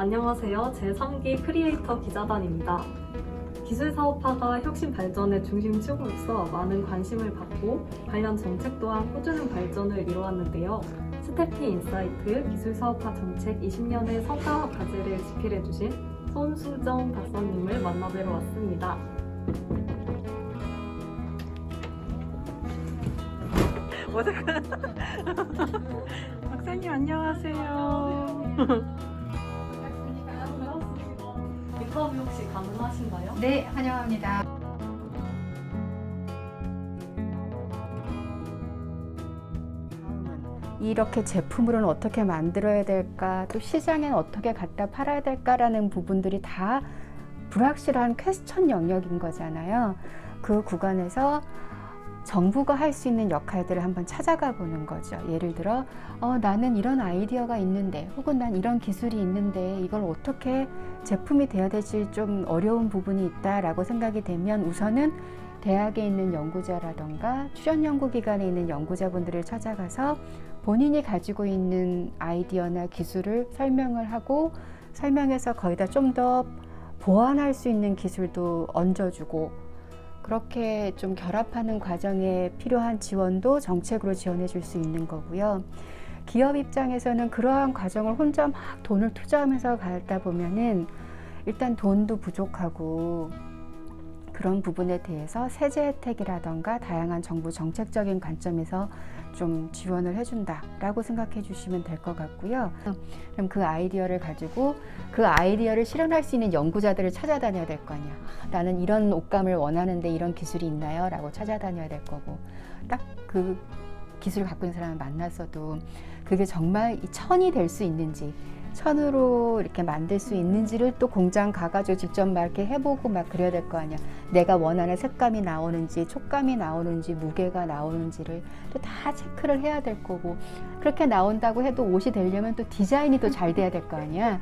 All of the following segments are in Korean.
안녕하세요. 제3기 크리에이터 기자단입니다. 기술사업화가 혁신 발전의 중심 축으로서 많은 관심을 받고 관련 정책 또한 꾸준한 발전을 이루었는데요. 스태피 인사이트 기술사업화 정책 20년의 성과와 과제를 집필해주신 손수정 박사님을 만나뵈러 왔습니다. 박사님 안녕하세요. 인터뷰 혹시 가능하신가요? 네, 환영합니다. 이렇게 제품으로는 어떻게 만들어야 될까, 또 시장엔 어떻게 갖다 팔아야 될까라는 부분들이 다 불확실한 퀘스천 영역인 거잖아요. 그 구간에서 정부가 할 수 있는 역할들을 한번 찾아가 보는 거죠. 예를 들어, 어, 나는 이런 아이디어가 있는데, 혹은 난 이런 기술이 있는데, 이걸 어떻게 제품이 되어야 될지 좀 어려운 부분이 있다라고 생각이 되면 우선은 대학에 있는 연구자라던가 출연 연구기관에 있는 연구자분들을 찾아가서 본인이 가지고 있는 아이디어나 기술을 설명을 하고 설명해서 거기다 좀 더 보완할 수 있는 기술도 얹어주고 그렇게 좀 결합하는 과정에 필요한 지원도 정책으로 지원해 줄 수 있는 거고요. 기업 입장에서는 그러한 과정을 혼자 막 돈을 투자하면서 가다 보면은 일단 돈도 부족하고 그런 부분에 대해서 세제 혜택이라던가 다양한 정부 정책적인 관점에서 좀 지원을 해준다라고 생각해 주시면 될 것 같고요. 그럼 그 아이디어를 가지고 그 아이디어를 실현할 수 있는 연구자들을 찾아다녀야 될 거 아니야. 아, 나는 이런 옷감을 원하는데 이런 기술이 있나요? 라고 찾아다녀야 될 거고 딱 그 기술을 갖고 있는 사람을 만났어도 그게 정말 이 천이 될 수 있는지 천으로 이렇게 만들 수 있는지를 또 공장 가가지고 직접 막 이렇게 해보고 막 그래야 될 거 아니야. 내가 원하는 색감이 나오는지, 촉감이 나오는지, 무게가 나오는지를 또 다 체크를 해야 될 거고. 그렇게 나온다고 해도 옷이 되려면 또 디자인이 또 잘 돼야 될 거 아니야.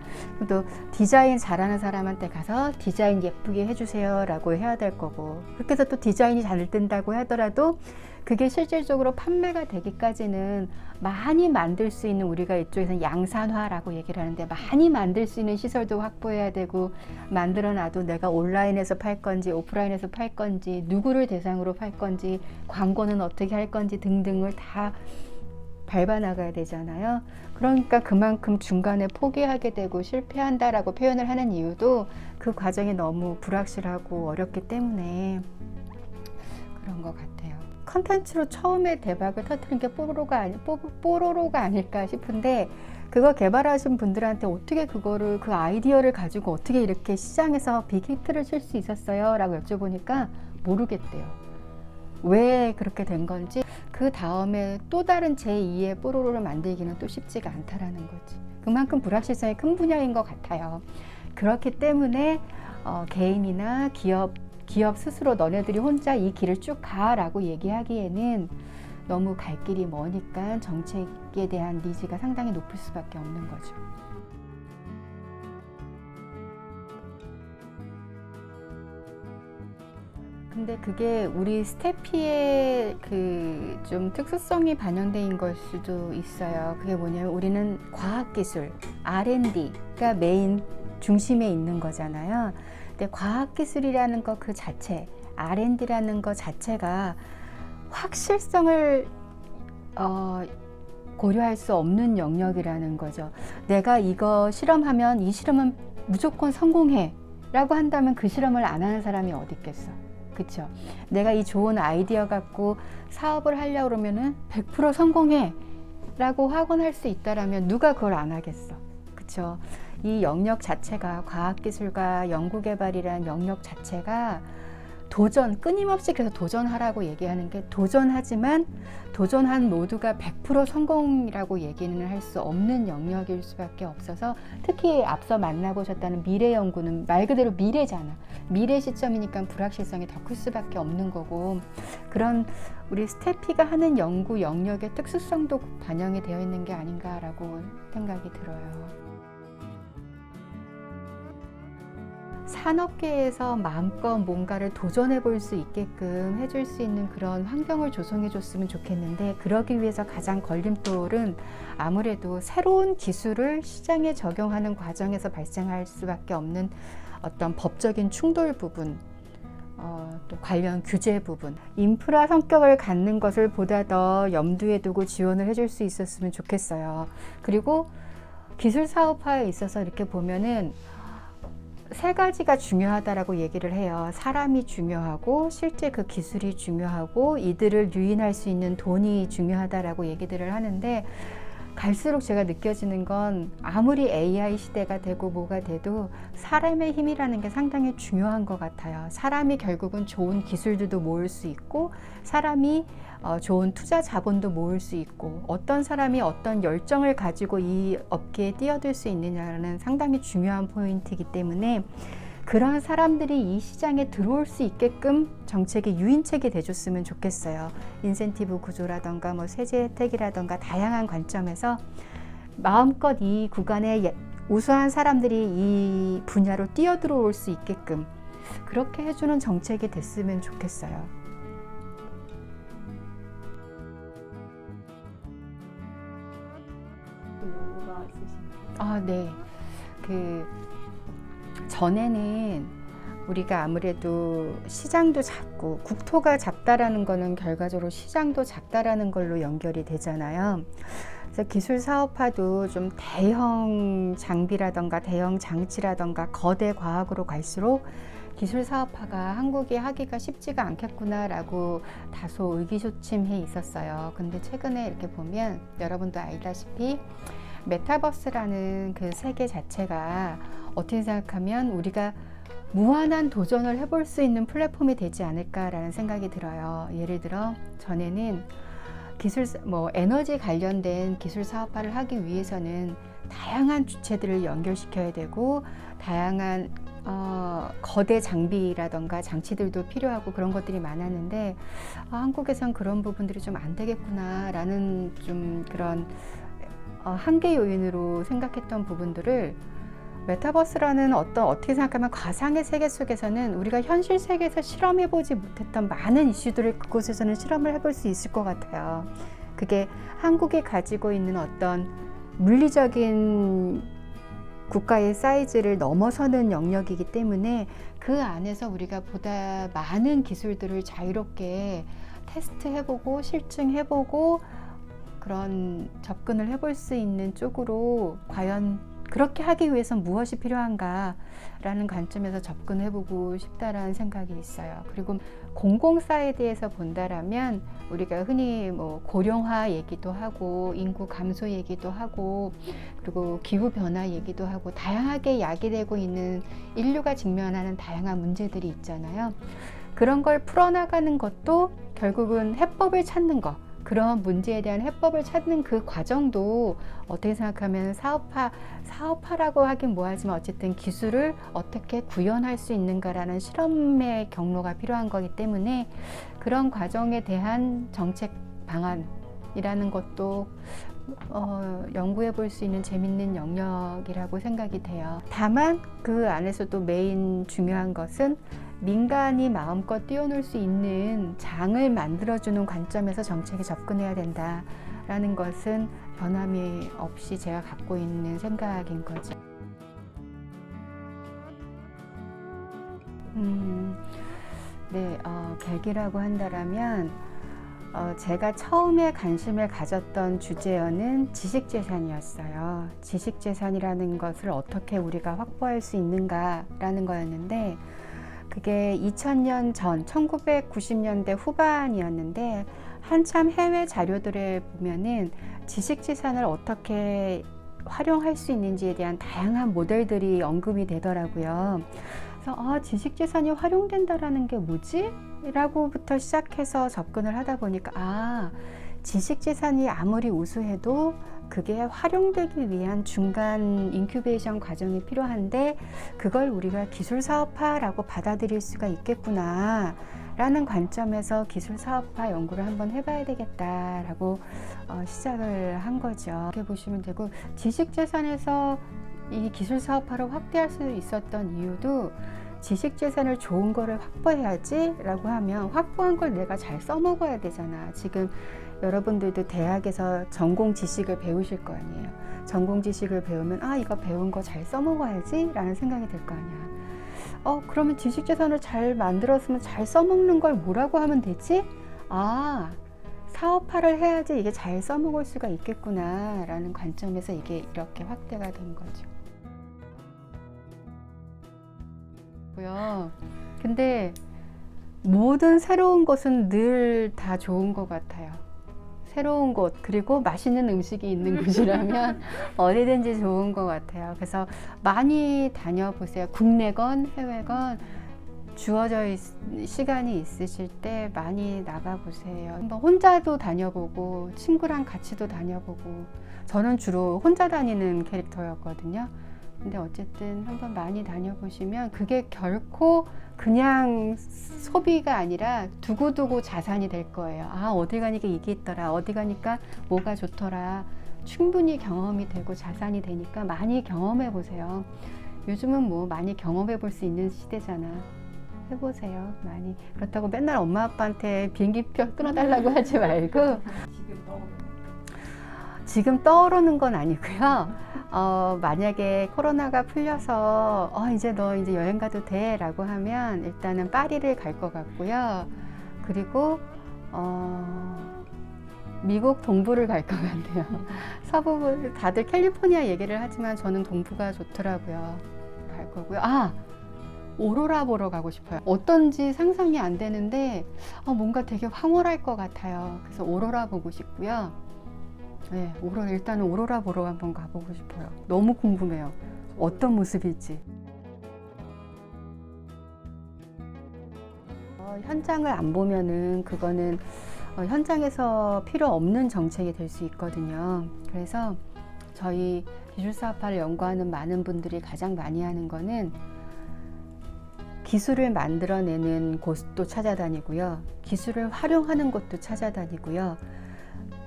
또 디자인 잘하는 사람한테 가서 디자인 예쁘게 해주세요 라고 해야 될 거고. 그렇게 해서 또 디자인이 잘 된다고 하더라도 그게 실질적으로 판매가 되기까지는 많이 만들 수 있는 우리가 이쪽에서는 양산화라고 얘기를 하는데 많이 만들 수 있는 시설도 확보해야 되고 만들어 놔도 내가 온라인에서 팔 건지 오프라인에서 팔 건지 누구를 대상으로 팔 건지 광고는 어떻게 할 건지 등등을 다 밟아 나가야 되잖아요. 그러니까 그만큼 중간에 포기하게 되고 실패한다라고 표현을 하는 이유도 그 과정이 너무 불확실하고 어렵기 때문에 그런 것 같아요. 컨텐츠로 처음에 대박을 터뜨린 게 뽀로로가 아니 뽀, 뽀로로가 아닐까 싶은데 그거 개발하신 분들한테 어떻게 그거를 그 아이디어를 가지고 어떻게 이렇게 시장에서 빅히트를 칠 수 있었어요?라고 여쭤보니까 모르겠대요. 왜 그렇게 된 건지 그 다음에 또 다른 제2의 뽀로로를 만들기는 또 쉽지가 않다라는 거지. 그만큼 불확실성이 큰 분야인 것 같아요. 그렇기 때문에 어, 개인이나 기업 기업 스스로 너네들이 혼자 이 길을 쭉 가라고 얘기하기에는 너무 갈 길이 머니까 정책에 대한 니즈가 상당히 높을 수밖에 없는 거죠. 근데 그게 우리 스테피의 그 좀 특수성이 반영된 걸 수도 있어요. 그게 뭐냐면 우리는 과학기술, R&D가 메인 중심에 있는 거잖아요. 근데 과학기술이라는 것 그 자체, R&D라는 것 자체가 확실성을 어, 고려할 수 없는 영역이라는 거죠. 내가 이거 실험하면 이 실험은 무조건 성공해. 라고 한다면 그 실험을 안 하는 사람이 어디 있겠어. 그쵸? 내가 이 좋은 아이디어 갖고 사업을 하려고 그러면은 100% 성공해. 라고 확언할 수 있다라면 누가 그걸 안 하겠어. 그쵸? 이 영역 자체가 과학기술과 연구개발이라는 영역 자체가 도전, 끊임없이 그래서 도전하라고 얘기하는 게 도전하지만 도전한 모두가 100% 성공이라고 얘기는 할 수 없는 영역일 수밖에 없어서 특히 앞서 만나보셨다는 미래 연구는 말 그대로 미래잖아. 미래 시점이니까 불확실성이 더 클 수밖에 없는 거고 그런 우리 스테피가 하는 연구 영역의 특수성도 반영이 되어 있는 게 아닌가라고 생각이 들어요. 산업계에서 마음껏 뭔가를 도전해 볼 수 있게끔 해줄 수 있는 그런 환경을 조성해 줬으면 좋겠는데 그러기 위해서 가장 걸림돌은 아무래도 새로운 기술을 시장에 적용하는 과정에서 발생할 수밖에 없는 어떤 법적인 충돌 부분 어, 또 관련 규제 부분, 인프라 성격을 갖는 것을 보다 더 염두에 두고 지원을 해줄 수 있었으면 좋겠어요. 그리고 기술 사업화에 있어서 이렇게 보면은 세 가지가 중요하다라고 얘기를 해요. 사람이 중요하고 실제 그 기술이 중요하고 이들을 유인할 수 있는 돈이 중요하다라고 얘기들을 하는데 갈수록 제가 느껴지는 건 아무리 AI 시대가 되고 뭐가 돼도 사람의 힘이라는 게 상당히 중요한 것 같아요. 사람이 결국은 좋은 기술들도 모을 수 있고 사람이 어, 좋은 투자 자본도 모을 수 있고 어떤 사람이 어떤 열정을 가지고 이 업계에 뛰어들 수 있느냐는 상당히 중요한 포인트이기 때문에 그런 사람들이 이 시장에 들어올 수 있게끔 정책의 유인책이 돼줬으면 좋겠어요. 인센티브 구조라던가 뭐 세제 혜택이라던가 다양한 관점에서 마음껏 이 구간에 예- 우수한 사람들이 이 분야로 뛰어들어올 수 있게끔 그렇게 해주는 정책이 됐으면 좋겠어요. 아, 네. 그 전에는 우리가 아무래도 시장도 작고 국토가 작다라는 거는 결과적으로 시장도 작다라는 걸로 연결이 되잖아요. 그래서 기술 사업화도 좀 대형 장비라던가 대형 장치라던가 거대 과학으로 갈수록 기술 사업화가 한국이 하기가 쉽지가 않겠구나라고 다소 의기소침해 있었어요. 근데 최근에 이렇게 보면 여러분도 알다시피 메타버스라는 그 세계 자체가 어떻게 생각하면 우리가 무한한 도전을 해볼 수 있는 플랫폼이 되지 않을까라는 생각이 들어요. 예를 들어 전에는 기술 뭐 에너지 관련된 기술 사업화를 하기 위해서는 다양한 주체들을 연결시켜야 되고 다양한 어, 거대 장비라던가 장치들도 필요하고 그런 것들이 많았는데 아, 한국에선 그런 부분들이 좀 안 되겠구나라는 좀 그런 어, 한계 요인으로 생각했던 부분들을 메타버스라는 어떤 어떻게 생각하면 가상의 세계 속에서는 우리가 현실 세계에서 실험해보지 못했던 많은 이슈들을 그곳에서는 실험을 해볼 수 있을 것 같아요. 그게 한국이 가지고 있는 어떤 물리적인 국가의 사이즈를 넘어서는 영역이기 때문에 그 안에서 우리가 보다 많은 기술들을 자유롭게 테스트해보고 실증해보고 그런 접근을 해볼 수 있는 쪽으로 과연 그렇게 하기 위해선 무엇이 필요한가라는 관점에서 접근해보고 싶다라는 생각이 있어요. 그리고 공공 사이드에서 본다라면 우리가 흔히 뭐 고령화 얘기도 하고 인구 감소 얘기도 하고 그리고 기후 변화 얘기도 하고 다양하게 야기되고 있는 인류가 직면하는 다양한 문제들이 있잖아요. 그런 걸 풀어나가는 것도 결국은 해법을 찾는 것. 그런 문제에 대한 해법을 찾는 그 과정도 어떻게 생각하면 사업화, 사업화라고 하긴 뭐하지만 어쨌든 기술을 어떻게 구현할 수 있는가라는 실험의 경로가 필요한 거기 때문에 그런 과정에 대한 정책 방안이라는 것도 어, 연구해 볼 수 있는 재밌는 영역이라고 생각이 돼요. 다만 그 안에서도 메인 중요한 것은 민간이 마음껏 뛰어놀 수 있는 장을 만들어주는 관점에서 정책에 접근해야 된다라는 것은 변함이 없이 제가 갖고 있는 생각인 거죠. 음, 네, 어, 계기라고 한다라면 어, 제가 처음에 관심을 가졌던 주제어는 지식재산이었어요. 지식재산이라는 것을 어떻게 우리가 확보할 수 있는가라는 거였는데, 그게 2000년 전, 1990년대 후반이었는데, 한참 해외 자료들에 보면은 지식 재산을 어떻게 활용할 수 있는지에 대한 다양한 모델들이 언급이 되더라고요. 그래서 아, 지식 재산이 활용된다라는 게 뭐지? 라고부터 시작해서 접근을 하다 보니까 아, 지식 재산이 아무리 우수해도 그게 활용되기 위한 중간 인큐베이션 과정이 필요한데 그걸 우리가 기술 사업화라고 받아들일 수가 있겠구나. 라는 관점에서 기술 사업화 연구를 한번 해봐야 되겠다라고 어, 시작을 한 거죠. 이렇게 보시면 되고 지식 재산에서 이 기술 사업화를 확대할 수 있었던 이유도 지식 재산을 좋은 거를 확보해야지라고 하면 확보한 걸 내가 잘 써먹어야 되잖아. 지금 여러분들도 대학에서 전공 지식을 배우실 거 아니에요. 전공 지식을 배우면 아 이거 배운 거 잘 써먹어야지라는 생각이 들 거 아니야. 어 그러면 지식 재산을 잘 만들었으면 잘 써먹는 걸 뭐라고 하면 되지? 아 사업화를 해야지 이게 잘 써먹을 수가 있겠구나라는 관점에서 이게 이렇게 확대가 된 거죠. 고요. 근데 모든 새로운 것은 늘 다 좋은 것 같아요. 새로운 곳 그리고 맛있는 음식이 있는 곳이라면 어디든지 좋은 것 같아요. 그래서 많이 다녀보세요. 국내건 해외건 주어져 있, 시간이 있으실 때 많이 나가보세요. 한번 혼자도 다녀보고 친구랑 같이도 다녀보고 저는 주로 혼자 다니는 캐릭터였거든요. 근데 어쨌든 한번 많이 다녀보시면 그게 결코 그냥 소비가 아니라 두고두고 자산이 될 거예요. 아, 어디 가니까 이게 있더라. 어디 가니까 뭐가 좋더라. 충분히 경험이 되고 자산이 되니까 많이 경험해 보세요. 요즘은 뭐 많이 경험해 볼 수 있는 시대잖아. 해보세요. 많이. 그렇다고 맨날 엄마 아빠한테 비행기표 끊어달라고 하지 말고 지금 떠오르는 건 아니고요. 어, 만약에 코로나가 풀려서 어, 이제 너 이제 여행 가도 돼라고 하면 일단은 파리를 갈 것 같고요. 그리고 어, 미국 동부를 갈 것 같아요. 서부 다들 캘리포니아 얘기를 하지만 저는 동부가 좋더라고요. 갈 거고요. 아 오로라 보러 가고 싶어요. 어떤지 상상이 안 되는데 어, 뭔가 되게 황홀할 것 같아요. 그래서 오로라 보고 싶고요. 네, 오로라 일단은 오로라 보러 한번 가보고 싶어요. 너무 궁금해요. 어떤 모습일지. 어, 현장을 안 보면은 그거는 어, 현장에서 필요 없는 정책이 될 수 있거든요. 그래서 저희 기술사업화를 연구하는 많은 분들이 가장 많이 하는 거는 기술을 만들어내는 곳도 찾아다니고요. 기술을 활용하는 곳도 찾아다니고요.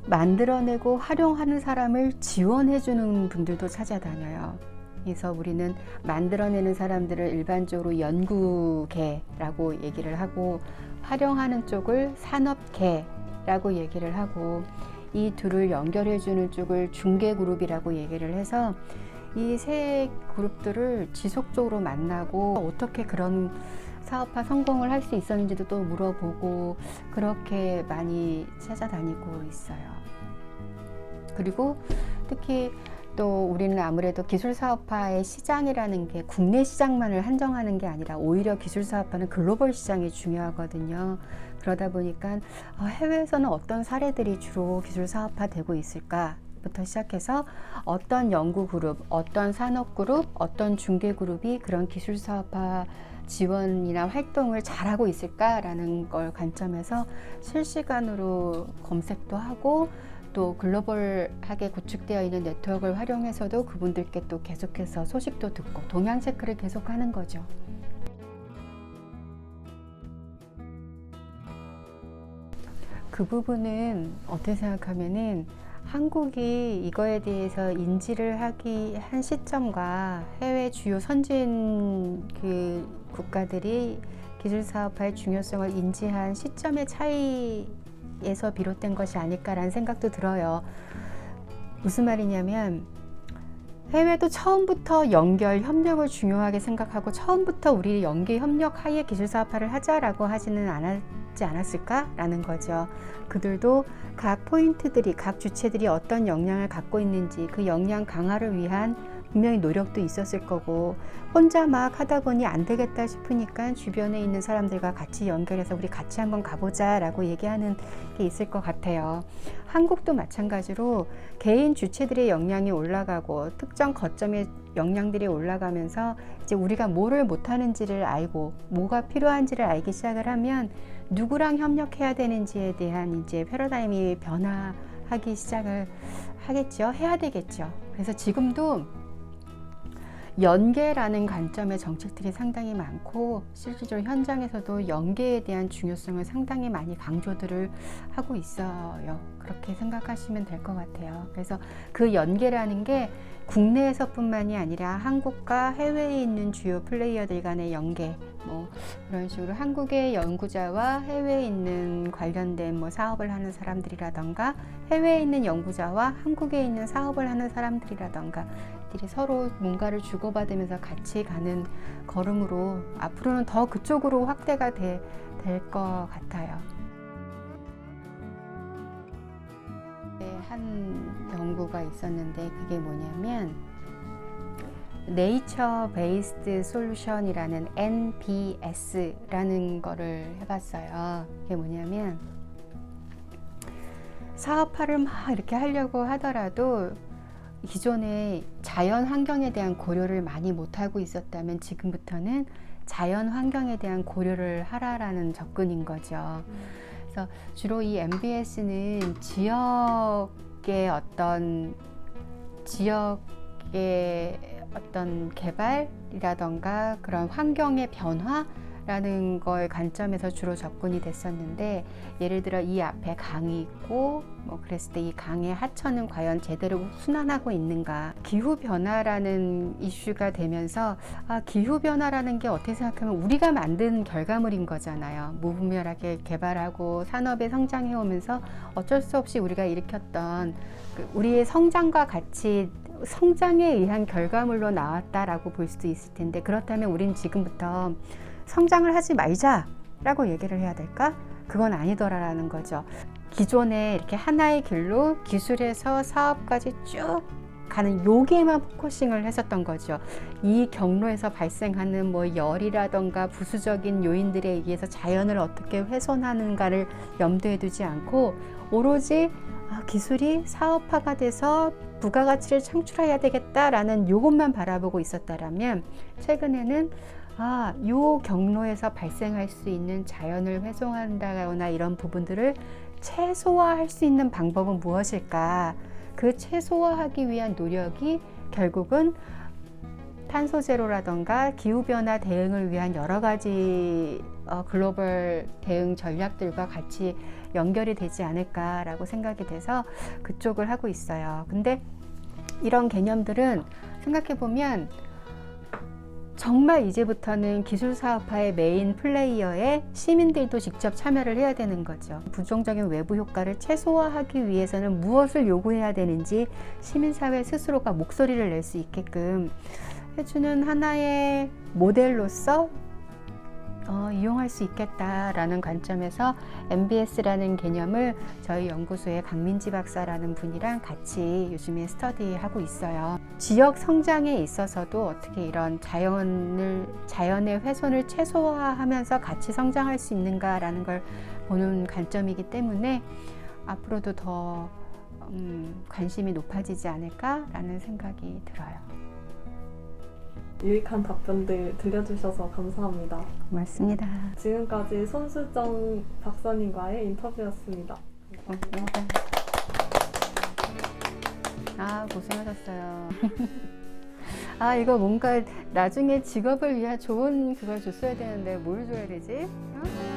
만들어내고 활용하는 사람을 지원해주는 분들도 찾아다녀요. 그래서 우리는 만들어내는 사람들을 일반적으로 연구계라고 얘기를 하고 활용하는 쪽을 산업계라고 얘기를 하고 이 둘을 연결해주는 쪽을 중개그룹이라고 얘기를 해서 이 세 그룹들을 지속적으로 만나고 어떻게 그런 사업화 성공을 할 수 있었는지도 또 물어보고 그렇게 많이 찾아다니고 있어요. 그리고 특히 또 우리는 아무래도 기술 사업화의 시장이라는 게 국내 시장만을 한정하는 게 아니라 오히려 기술 사업화는 글로벌 시장이 중요하거든요. 그러다 보니까 어, 해외에서는 어떤 사례들이 주로 기술 사업화 되고 있을까? 부터 시작해서 어떤 연구 그룹, 어떤 산업 그룹, 어떤 중개 그룹이 그런 기술 사업화 지원이나 활동을 잘하고 있을까라는 걸 관점에서 실시간으로 검색도 하고 또 글로벌하게 구축되어 있는 네트워크를 활용해서도 그분들께 또 계속해서 소식도 듣고 동향 체크를 계속하는 거죠. 그 부분은 어떻게 생각하면은 한국이 이거에 대해서 인지를 하기 한 시점과 해외 주요 선진 그 국가들이 기술 사업화의 중요성을 인지한 시점의 차이에서 비롯된 것이 아닐까라는 생각도 들어요. 무슨 말이냐면 해외도 처음부터 연결 협력을 중요하게 생각하고 처음부터 우리 연계 협력 하에 기술 사업화를 하자라고 하지는 않았지 않았을까라는 거죠. 그들도 각 포인트들이 각 주체들이 어떤 역량을 갖고 있는지 그 역량 강화를 위한 분명히 노력도 있었을 거고 혼자 막 하다 보니 안 되겠다 싶으니까 주변에 있는 사람들과 같이 연결해서 우리 같이 한번 가보자 라고 얘기하는 게 있을 것 같아요. 한국도 마찬가지로 개인 주체들의 역량이 올라가고 특정 거점의 역량들이 올라가면서 이제 우리가 뭐를 못하는지를 알고 뭐가 필요한지를 알기 시작을 하면 누구랑 협력해야 되는지에 대한 이제 패러다임이 변화하기 시작을 하겠죠. 해야 되겠죠. 그래서 지금도 연계라는 관점의 정책들이 상당히 많고 실질적으로 현장에서도 연계에 대한 중요성을 상당히 많이 강조들을 하고 있어요. 그렇게 생각하시면 될 것 같아요. 그래서 그 연계라는 게 국내에서뿐만이 아니라 한국과 해외에 있는 주요 플레이어들 간의 연계, 뭐 그런 식으로 한국의 연구자와 해외에 있는 관련된 뭐 사업을 하는 사람들이라던가 해외에 있는 연구자와 한국에 있는 사업을 하는 사람들이라던가 들이 서로 뭔가를 주고받으면서 같이 가는 걸음으로 앞으로는 더 그쪽으로 확대가 될 것 같아요. 한 연구가 있었는데 그게 뭐냐면 네이처 베이스드 솔루션이라는 NBS라는 거를 해봤어요. 그게 뭐냐면 사업화를 막 이렇게 하려고 하더라도 기존에 자연 환경에 대한 고려를 많이 못하고 있었다면 지금부터는 자연 환경에 대한 고려를 하라라는 접근인 거죠. 그래서 주로 이 MBS는 지역의 어떤 지역의 어떤 개발이라던가 그런 환경의 변화 라는 걸 관점에서 주로 접근이 됐었는데 예를 들어 이 앞에 강이 있고 뭐 그랬을 때 이 강의 하천은 과연 제대로 순환하고 있는가. 기후 변화라는 이슈가 되면서 아 기후 변화라는 게 어떻게 생각하면 우리가 만든 결과물인 거잖아요. 무분별하게 개발하고 산업에 성장해 오면서 어쩔 수 없이 우리가 일으켰던 그 우리의 성장과 같이 성장에 의한 결과물로 나왔다라고 볼 수도 있을 텐데 그렇다면 우린 지금부터 성장을 하지 말자라고 얘기를 해야 될까? 그건 아니더라라는 거죠. 기존에 이렇게 하나의 길로 기술에서 사업까지 쭉 가는 요기에만 포커싱을 했었던 거죠. 이 경로에서 발생하는 뭐 열이라던가 부수적인 요인들에 의해서 자연을 어떻게 훼손하는가를 염두에 두지 않고 오로지 아, 기술이 사업화가 돼서 부가가치를 창출해야 되겠다라는 요것만 바라보고 있었다라면 최근에는 아, 요 경로에서 발생할 수 있는 자연을 훼손한다거나 이런 부분들을 최소화할 수 있는 방법은 무엇일까? 그 최소화하기 위한 노력이 결국은 탄소 제로라던가 기후 변화 대응을 위한 여러 가지 어, 글로벌 대응 전략들과 같이 연결이 되지 않을까라고 생각이 돼서 그쪽을 하고 있어요. 근데 이런 개념들은 생각해 보면 정말 이제부터는 기술 사업화의 메인 플레이어에 시민들도 직접 참여를 해야 되는 거죠. 부정적인 외부 효과를 최소화하기 위해서는 무엇을 요구해야 되는지 시민사회 스스로가 목소리를 낼 수 있게끔 해주는 하나의 모델로서 어, 이용할 수 있겠다라는 관점에서 MBS라는 개념을 저희 연구소의 강민지 박사라는 분이랑 같이 요즘에 스터디하고 있어요. 지역 성장에 있어서도 어떻게 이런 자연을 자연의 훼손을 최소화하면서 같이 성장할 수 있는가라는 걸 보는 관점이기 때문에 앞으로도 더 음, 관심이 높아지지 않을까라는 생각이 들어요. 유익한 답변들 들려주셔서 감사합니다. 고맙습니다. 지금까지 손수정 박사님과의 인터뷰였습니다. 고맙습니다. 아 고생하셨어요. 아 이거 뭔가 나중에 직업을 위한 좋은 그걸 줬어야 되는데 뭘 줘야 되지? 어?